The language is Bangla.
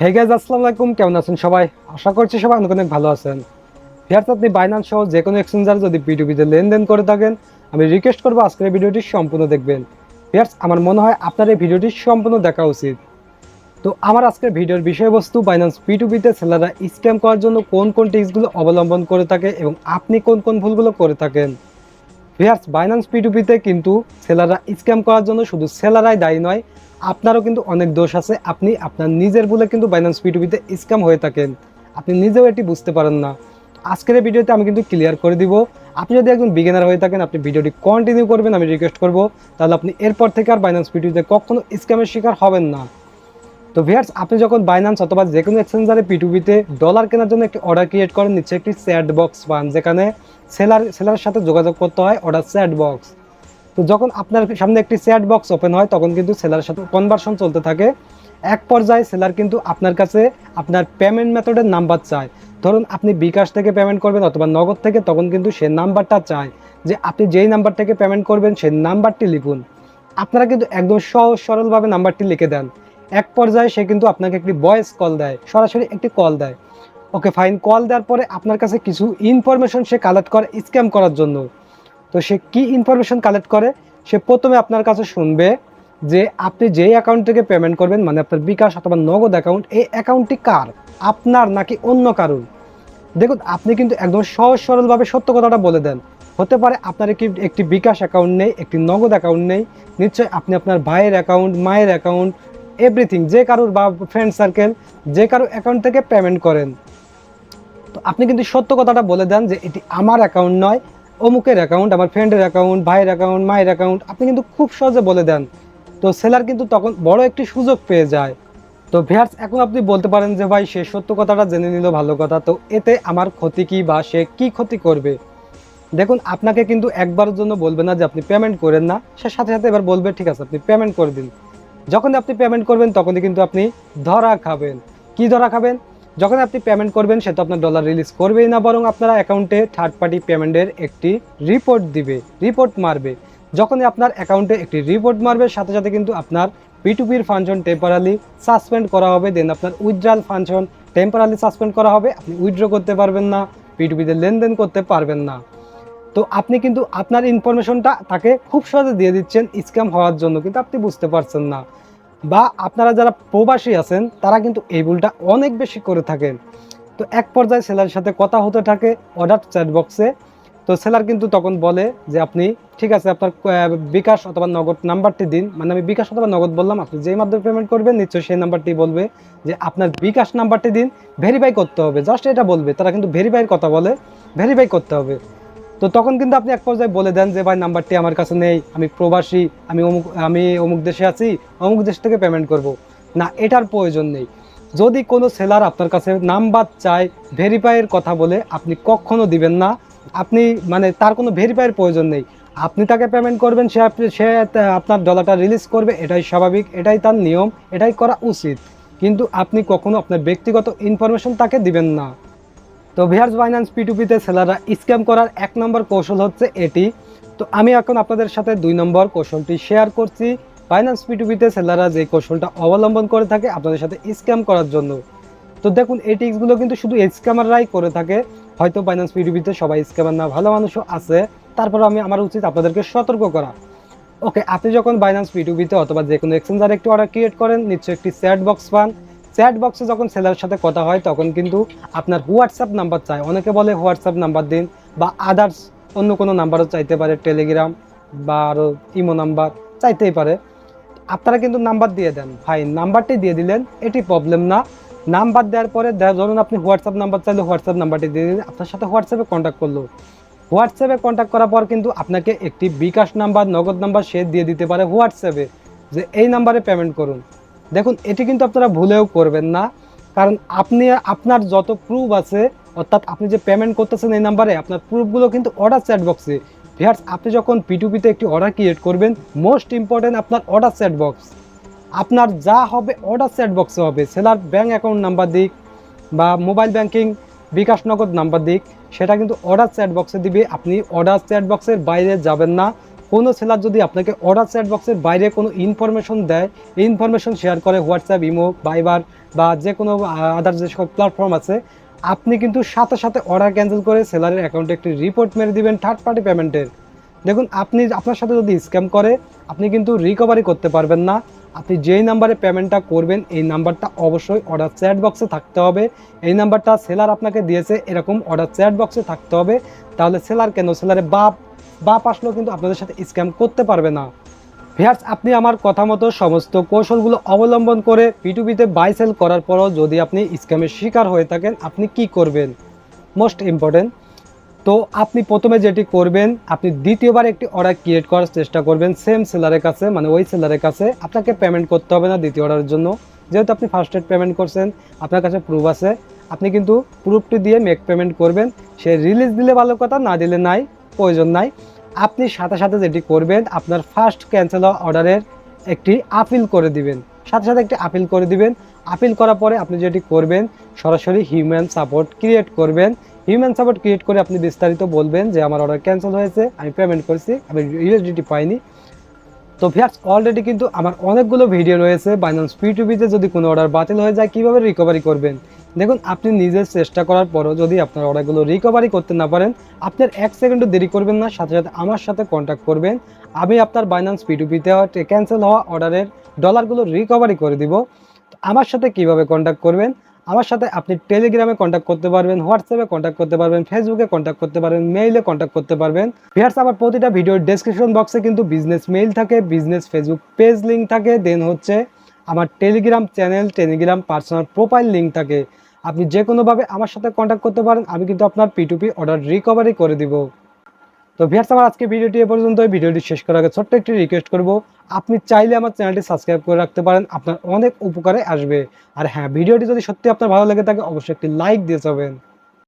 হে গাইজ আসসালামু আলাইকুম। কেমন আছেন সবাই? আশা করছি সবাই অনেক অনেক ভালো আছেন। ভিয়ার্স আপনি বাইনান্স সহ যে কোনো এক্সচেঞ্জার যদি পিটুপিতে লেনদেন করে থাকেন, আমি রিকোয়েস্ট করব আজকের ভিডিওটি সম্পূর্ণ দেখবেন। ভিয়ার্স আমার মনে হয় আপনার এই ভিডিওটি সম্পূর্ণ দেখা উচিত। তো আমার আজকের ভিডিওর বিষয়বস্তু বাইনান্স পিটুপিতে সেলাররা স্ক্যাম করার জন্য কোন কোন টিক্সগুলো অবলম্বন করে থাকে এবং আপনি কোন কোন ভুলগুলো করে থাকেন? ভিয়ার্স বাইনান্স পিটুপিতে কিন্তু সেলাররা স্ক্যাম করার জন্য শুধু সেলারাই দায়ী নয়, আপনারও কিন্তু অনেক দোষ আছে। আপনি আপনার নিজের বলে কিন্তু বাইনান্স পিটুপিতে স্ক্যাম হয়ে থাকেন। আপনি নিজেও এটি বুঝতে পারেন না। আজকের ভিডিওতে আমি কিন্তু ক্লিয়ার করে দিব। আপনি যদি একজন বিগিনার হয়ে থাকেন, আপনি ভিডিওটি কন্টিনিউ করবেন, আমি রিকোয়েস্ট করব। তাহলে আপনি এরপর থেকে আর বাইনান্স পিটুপিতে কখনো স্ক্যামের শিকার হবেন না। তো ভিয়ার্স আপনি যখন বাইনান্স অথবা যে কোনো এক্সচেঞ্জারে পিটুপিতে ডলার কেনার জন্য একটি অর্ডার ক্রিয়েট করেন নিচ্ছে একটি স্যাট বক্স পান, যেখানে সেলার সেলারের সাথে যোগাযোগ করতে হয় অর্ডার স্যাট বক্স তো যখন আপনার সামনে একটি স্যাট বক্স ওপেন হয়, তখন কিন্তু সেলারের সাথে কনভার্সন চলতে থাকে। এক পর্যায়ে সেলার কিন্তু আপনার কাছে আপনার পেমেন্ট মেথডের নাম্বার চায়। ধরুন, আপনি বিকাশ থেকে পেমেন্ট করবেন অথবা নগদ থেকে, তখন কিন্তু সে নাম্বারটা চায়। যে আপনি যেই নাম্বার থেকে পেমেন্ট করবেন সেই নাম্বারটি লিখুন। আপনারা কিন্তু একদম সহজ সরলভাবে নাম্বারটি লিখে দেন। এক পর্যায়ে সে কিন্তু আপনাকে একটি ভয়েস কল দেয়, সরাসরি একটি কল দেয়। ওকে ফাইন কল দেওয়ার পরে আপনার কাছে কিছু ইনফরমেশন সে কালেক্ট করে স্ক্যাম করার জন্য। তো সে কি ইনফরমেশন কালেক্ট করে? সে প্রথমে আপনার কাছে শুনবে যে আপনি যেই অ্যাকাউন্ট থেকে পেমেন্ট করবেন মানে আপনার বিকাশ অথবা নগদ অ্যাকাউন্ট এই অ্যাকাউন্টটি কার? আপনার নাকি অন্য কারুর? দেখুন, আপনি কিন্তু একদম সহজ সরলভাবে সত্য কথাটা বলে দেন। হতে পারে আপনার একটি একটি বিকাশ অ্যাকাউন্ট নেই, একটি নগদ অ্যাকাউন্ট নেই। নিশ্চয়ই আপনি আপনার ভাইয়ের অ্যাকাউন্ট মায়ের অ্যাকাউন্ট এভরিথিং, যে কারোর বা ফ্রেন্ড সার্কেল, যে কারও অ্যাকাউন্ট থেকে পেমেন্ট করেন। তো আপনি কিন্তু সত্য কথাটা বলে দেন যে এটি আমার অ্যাকাউন্ট নয়, অমুকের অ্যাকাউন্ট আমার ফ্রেন্ডের অ্যাকাউন্ট ভাইয়ের অ্যাকাউন্ট মায়ের অ্যাকাউন্ট আপনি কিন্তু খুব সহজে বলে দেন। তো সেলার কিন্তু তখন বড় একটি সুযোগ পেয়ে যায়। তো ভিয়ার্স এখন আপনি বলতে পারেন যে ভাই, সে সত্য কথাটা জেনে নিল, ভালো কথা, তো এতে আমার ক্ষতি কি বা সে কি ক্ষতি করবে? দেখুন, আপনাকে কিন্তু একবারের জন্য বলবে না যে আপনি পেমেন্ট করেন না, সে সাথে সাথে এবার বলবে, ঠিক আছে, আপনি পেমেন্ট করে দিন। যখন আপনি পেমেন্ট করবেন, তখনই কিন্তু আপনি ধরা খাবেন। কি ধরা খাবেন? যখন আপনি পেমেন্ট করবেন, সে তো আপনার ডলার রিলিজ করবেই না, বরং আপনার অ্যাকাউন্টে থার্ড পার্টি পেমেন্টের একটি রিপোর্ট দিবে রিপোর্ট মারবে। যখনই আপনার অ্যাকাউন্টে একটি রিপোর্ট মারবে, সাথে সাথে কিন্তু আপনার পিটুপির ফাংশন টেম্পোরালি সাসপেন্ড করা হবে দেন আপনার উইথড্রাল ফাংশন টেম্পোরালি সাসপেন্ড করা হবে, আপনি উইথড্র করতে পারবেন না পিটুপিতে লেনদেন করতে পারবেন না। তো আপনি কিন্তু আপনার ইনফরমেশনটা তাকে খুব সহজে দিয়ে দিচ্ছেন স্ক্যাম হওয়ার জন্য, কিন্তু আপনি বুঝতে পারছেন না। বা আপনারা যারা প্রবাসী আছেন, তারা কিন্তু এই ভুলটা অনেক বেশি করে থাকেন। তো এক পর্যায়ে সেলারের সাথে কথা হতে থাকে অর্ডার চ্যাট বক্সে তো সেলার কিন্তু তখন বলে যে, আপনি ঠিক আছে, আপনার বিকাশ অথবা নগদ নাম্বারটি দিন। মানে আমি বিকাশ অথবা নগদ বললাম, আপনি যেই মাধ্যমে পেমেন্ট করবেন, নিশ্চয়ই সেই নাম্বারটি বলবে যে, আপনার বিকাশ নাম্বারটি দিন ভেরিফাই করতে হবে। জাস্ট এটা বলবে, তারা কিন্তু ভেরিফাইয়ের কথা বলে ভেরিফাই করতে হবে। তো তখন কিন্তু আপনি এক পর্যায়ে বলে দেন যে, ভাই নাম্বারটি আমার কাছে নেই, আমি প্রবাসী, আমি অমুক আমি অমুক দেশে আছি, অমুক দেশ থেকে পেমেন্ট করব। না, এটার প্রয়োজন নেই। যদি কোনো সেলার আপনার কাছে নাম্বার চায় ভেরিফাইয়ের কথা বলে, আপনি কখনো দিবেন না। আপনি মানে তার কোনো ভেরিফাইয়ের প্রয়োজন নেই। আপনি তাকে পেমেন্ট করবেন, সে আপনি, সে আপনার ডলারটা রিলিজ করবে, এটাই স্বাভাবিক, এটাই তার নিয়ম, এটাই করা উচিত। কিন্তু আপনি কখনো আপনার ব্যক্তিগত ইনফরমেশন তাকে দিবেন না। তো ভিয়ার্স বাইন্যান্স পিটুপিতে সেলাররা স্ক্যাম করার এক নম্বর কৌশল হচ্ছে এটি। তো আমি এখন আপনাদের সাথে দুই নম্বর কৌশলটি শেয়ার করছি। বাইন্যান্স পিটুপিতে সেলাররা যে কৌশলটা অবলম্বন করে থাকে, আপনাদের সাথে স্ক্যাম করার জন্য। তো দেখুন, এই টিক্সগুলো কিন্তু শুধু স্ক্যামাররাই করে থাকে। হয়তো বাইন্যান্স পিটুপিতে সবাই স্ক্যামার না, ভালো মানুষও আছে। তারপর আমি আমার উচিত আপনাদেরকে সতর্ক করা। ওকে, আপনি যখন বাইন্যান্স পিটুপিতে অথবা যে কোনো এক্সচেঞ্জারে একটি অর্ডার ক্রিয়েট করেন, নিশ্চয়ই একটি চ্যাট বক্স পান। চ্যাট বক্সে যখন সেলারের সাথে কথা হয়, তখন কিন্তু আপনার হোয়াটসঅ্যাপ নাম্বার চায়। অনেকে বলে হোয়াটসঅ্যাপ নাম্বার দিন বা আদার্স অন্য কোনো নাম্বারও চাইতে পারে টেলিগ্রাম বা আরও ইমো নাম্বার চাইতেই পারে। আপনারা কিন্তু নাম্বার দিয়ে দেন। ভাই নাম্বারটি দিয়ে দিলেন, এটি প্রবলেম না। নাম্বার দেওয়ার পরে ধরুন আপনি হোয়াটসঅ্যাপ নাম্বার চাইলে হোয়াটসঅ্যাপ নাম্বারটি দিয়ে দিলেন, আপনার সাথে হোয়াটসঅ্যাপে কন্ট্যাক্ট করল। হোয়াটসঅ্যাপে কন্ট্যাক্ট করার পর কিন্তু আপনাকে একটি বিকাশ নাম্বার নগদ নাম্বার সে দিয়ে দিতে পারে হোয়াটসঅ্যাপে যে এই নাম্বারে পেমেন্ট করুন। দেখুন, এটি কিন্তু আপনারা ভুলেও করবেন না। কারণ আপনি, আপনার যত প্রুফ আছে, অর্থাৎ আপনি যে পেমেন্ট করতেছেন এই নাম্বারে আপনার প্রুফগুলো কিন্তু অর্ডার চ্যাট বক্সে ভিয়ার্স আপনি যখন পিটুপিতে একটি অর্ডার ক্রিয়েট করবেন মোস্ট ইম্পর্টেন্ট আপনার অর্ডার চ্যাট বক্স আপনার যা হবে অর্ডার চ্যাট বক্সে হবে। সেলার ব্যাঙ্ক অ্যাকাউন্ট নাম্বার দিক বা মোবাইল ব্যাংকিং বিকাশ নগদ নাম্বার দিক, সেটা কিন্তু অর্ডার চ্যাট বক্সে দিবে। আপনি অর্ডার চ্যাট বক্সের বাইরে যাবেন না। কোনো সেলার যদি আপনাকে অর্ডার চ্যাট বক্সের বাইরে কোনো ইনফরমেশন দেয়, এই ইনফরমেশন শেয়ার করে হোয়াটসঅ্যাপ ইমো বাইবার বা যে কোনো আদার যে সকল প্ল্যাটফর্ম আছে, আপনি কিন্তু সাথে সাথে অর্ডার ক্যান্সেল করে সেলারের অ্যাকাউন্টে একটি রিপোর্ট মেরে দিবেন থার্ড পার্টি পেমেন্টের দেখুন, আপনি, আপনার সাথে যদি স্ক্যাম করে, আপনি কিন্তু রিকভারি করতে পারবেন না। আপনি যেই নাম্বারে পেমেন্টটা করবেন, এই নাম্বারটা অবশ্যই অর্ডার চ্যাট বক্সে থাকতে হবে। এই নাম্বারটা সেলার আপনাকে দিয়েছে, এরকম অর্ডার চ্যাট বক্সে থাকতে হবে। তাহলে সেলার কেন? সেলারে বাপ বাপ আসলেও কিন্তু আপনাদের সাথে স্ক্যাম করতে পারবে না। ভিয়ার্স, আপনি আমার কথা মতো সমস্ত কৌশলগুলো অবলম্বন করে পিটুপিতে বাই সেল করার পরও যদি আপনি স্ক্যামের শিকার হয়ে থাকেন, আপনি কি করবেন? মোস্ট ইম্পর্টেন্ট তো আপনি প্রথমে যেটি করবেন, আপনি দ্বিতীয়বার একটি অর্ডার ক্রিয়েট করার চেষ্টা করবেন সেম সেলারের কাছে মানে ওই সেলারের কাছে। আপনাকে পেমেন্ট করতে হবে না দ্বিতীয় অর্ডারের জন্য। যেহেতু আপনি ফার্স্ট এড পেমেন্ট করছেন, আপনার কাছে প্রুফ আছে। আপনি কিন্তু প্রুফটি দিয়ে মেক পেমেন্ট করবেন। সে রিলিজ দিলে ভালো কথা, না দিলে নাই। প্রয়োজন নাই। আপনি সাথে সাথে যেটি করবেন, আপনার ফার্স্ট ক্যান্সেল অর্ডারের একটি আপিল করে দিবেন। সাথে সাথে একটি আপিল করে দিবেন। আপিল করার পরে আপনি যেটি করবেন, সরাসরি হিউম্যান সাপোর্ট ক্রিয়েট করবেন। হিউম্যান সাপোর্ট ক্রিয়েট করে আপনি বিস্তারিত বলবেন যে আমার অর্ডার ক্যান্সেল হয়েছে, আমি পেমেন্ট করেছি, আমি ইউএসডিটি পাইনি। তো ভিয়ার্স অলরেডি কিন্তু আমার অনেকগুলো ভিডিও রয়েছে বাইন্যান্স পিটুবিতে যদি কোনো অর্ডার বাতিল হয়ে যায়, কীভাবে রিকভারি করবেন? দেখুন, আপনি নিজের চেষ্টা করার পরও যদি আপনার অর্ডারগুলো রিকভারি করতে না পারেন, আপনার এক সেকেন্ডও দেরি করবেন না, সাথে সাথে আমার সাথে কন্ট্যাক্ট করবেন। আমি আপনার বাইনান্স পিটুপিতে ক্যান্সেল হওয়া অর্ডারের ডলারগুলো রিকভারি করে দিব। আমার সাথে কীভাবে কন্ট্যাক্ট করবেন? আমার সাথে আপনি টেলিগ্রামে কন্ট্যাক্ট করতে পারবেন হোয়াটসঅ্যাপে কন্ট্যাক্ট করতে পারবেন ফেসবুকে কন্ট্যাক্ট করতে পারবেন মেইলে কন্ট্যাক্ট করতে পারবেন। ভিয়ার্স আমার প্রতিটা ভিডিওর ডেসক্রিপশন বক্সে কিন্তু বিজনেস মেইল থাকে বিজনেস ফেসবুক পেজ লিঙ্ক থাকে দেন হচ্ছে আমার Telegram channel Telegram personal profile link থাকে। আপনি যে কোনোভাবে আমার সাথে কন্ট্যাক্ট করতে পারেন, আমি কিন্তু আপনার পিটুপি অর্ডার রিকভারি করে দিব। তো ভিয়ার্স আমার আজকে ভিডিওটি এ পর্যন্ত ভিডিওটি শেষ করার আগে ছোট্ট একটি রিকোয়েস্ট করব। আপনি চাইলে আমার চ্যানেলটি সাবস্ক্রাইব করে রাখতে পারেন, আপনার অনেক উপকারে আসবে। আর হ্যাঁ ভিডিওটি যদি সত্যি আপনার ভালো লাগে থাকে, অবশ্যই একটি লাইক দিয়ে যাবেন।